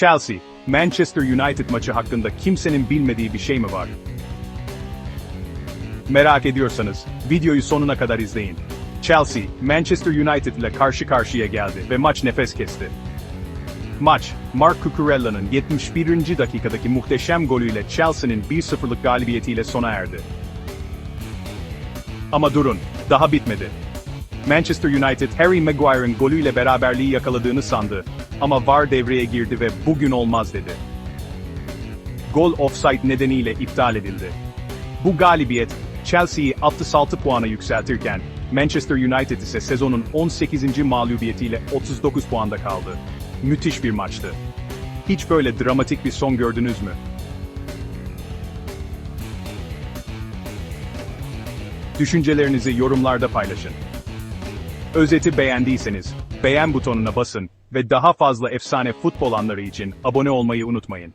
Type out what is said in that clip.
Chelsea, Manchester United maçı hakkında kimsenin bilmediği bir şey mi var? Merak ediyorsanız, videoyu sonuna kadar izleyin. Chelsea, Manchester United ile karşı karşıya geldi ve maç nefes kesti. Maç, Mark Cucurella'nın 71. dakikadaki muhteşem golüyle Chelsea'nin 1-0'lık galibiyetiyle sona erdi. Ama durun, daha bitmedi. Manchester United, Harry Maguire'ın golüyle beraberliği yakaladığını sandı. Ama VAR devreye girdi ve bugün olmaz dedi. Gol offside nedeniyle iptal edildi. Bu galibiyet, Chelsea'yi 66 puana yükseltirken, Manchester United ise sezonun 18. mağlubiyetiyle 39 puanda kaldı. Müthiş bir maçtı. Hiç böyle dramatik bir son gördünüz mü? Düşüncelerinizi yorumlarda paylaşın. Özeti beğendiyseniz, beğen butonuna basın ve daha fazla efsane futbol anları için abone olmayı unutmayın.